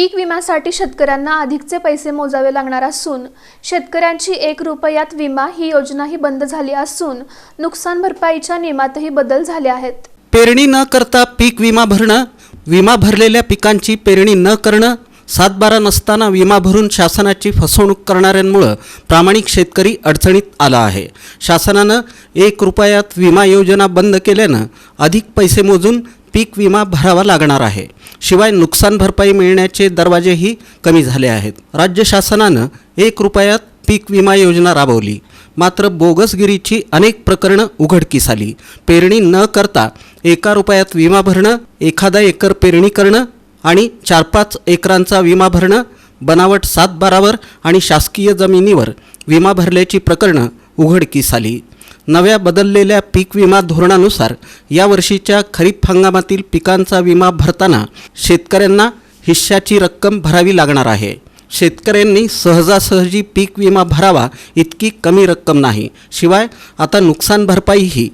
पीक विम्यासाठी शेतकऱ्यांना अधिकचे पैसे मोजावे लागणार असून शेतकऱ्यांची एक रुपयात विमा ही योजनाही बंद झाली असून नुकसान भरपाईच्या नियमातही बदल झाले आहेत. पेरणी न करता पीक विमा भरणं विमा भरलेल्या पिकांची पेरणी न करणं सातबारा नसताना विमा भरून शासनाची फसवणूक करणाऱ्यांमुळं प्रामाणिक शेतकरी अडचणीत आला आहे. शासनानं एक रुपयात विमा योजना बंद केल्यानं अधिक पैसे मोजून पीक विमा भरावा लागणार आहे. शिवाय नुकसान भरपाई मिळण्याचे दरवाजेही कमी झाले आहेत. राज्य शासनानं एक रुपयात पीक विमा योजना राबवली. मात्र बोगसगिरीची अनेक प्रकरणं उघडकीस आली. पेरणी न करता एका रुपयात विमा भरणं एखादा एकर पेरणी करणं आणि चार पाच एकरांचा विमा भरणं बनावट सात बारावर आणि शासकीय जमिनीवर विमा भरल्याची प्रकरणं उघडकीस आली. नव्या बदललेल्या पीक विमा धोरणानुसार यावर्षीच्या खरीप हंगामातील पिकांचा विमा भरताना शेतकऱ्यांना हिश्श्याची रक्कम भरावी लागणार आहे. शेतकऱ्यांनी सहजासहजी पीक विमा भरावा इतकी कमी रक्कम नाही. शिवाय आता नुकसान भरपाईही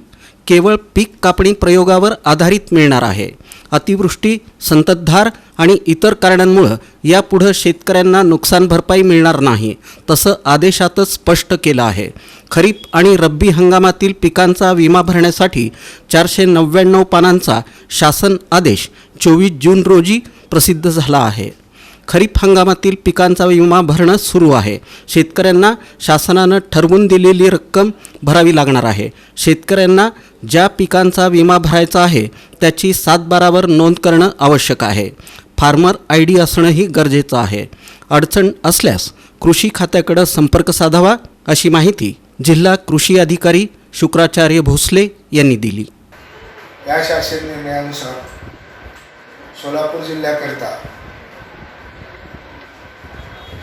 केवळ पीक कापणी प्रयोगावर आधारित मिळणार आहे. अतिवृष्टी संततधार आणि इतर कारणांमुळं यापुढं शेतकऱ्यांना नुकसान भरपाई मिळणार नाही तसं आदेशातच स्पष्ट केलं आहे. खरीप आणि रब्बी हंगामातील पिकांचा विमा भरण्यासाठी चारशे नव्याण्णव पानांचा शासन आदेश चोवीस जून रोजी प्रसिद्ध झाला आहे. खरीप हंगामातील पिकांचा विमा भरणं सुरू आहे. शेतकऱ्यांना शासनानं ठरवून दिलेली रक्कम भरावी लागणार आहे. शेतकऱ्यांना ज्या पिकांचा विमा भरायचा आहे त्याची सातबारावर नोंद करणं आवश्यक आहे. फार्मर आय डी असणंही गरजेचं आहे. अडचण असल्यास कृषी खात्याकडं संपर्क साधावा अशी माहिती जिल्हा कृषी अधिकारी शुक्राचार्य भोसले यांनी दिली. या शासन निर्णयानुसार सोलापूर जिल्ह्याकरिता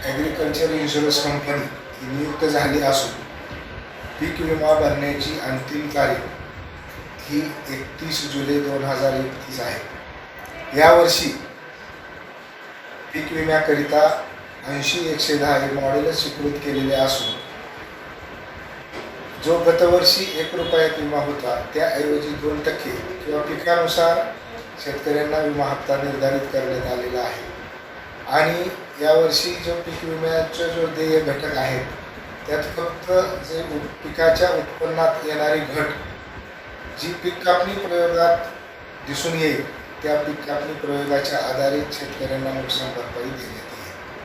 ॲग्रिकल्चर इन्शुरन्स कंपनी ही नियुक्त झाली असून पीक विमा भरण्याची अंतिम तारीख ही एकतीस जुलै दोन हजार एकतीस आहे. यावर्षी पीक विम्याकरिता ऐंशी एकशे दहा हे मॉडेलच स्वीकृत केलेले असून जो गतवर्षी एक रुपयात विमा होता त्याऐवजी दोन टक्के किंवा पिकानुसार शेतकऱ्यांना विमा हप्ता निर्धारित करण्यात आलेला आहे. आणि यावर्षी जो पीक विम्याचा जो देय घटक आहेत त्यात फक्त जे पिकाच्या उत्पन्नात येणारी घट जी पीक कापणी प्रयोगात दिसून येईल त्या पीक कापणी प्रयोगाच्या आधारित शेतकऱ्यांना नुकसान भरपाई देण्यात येईल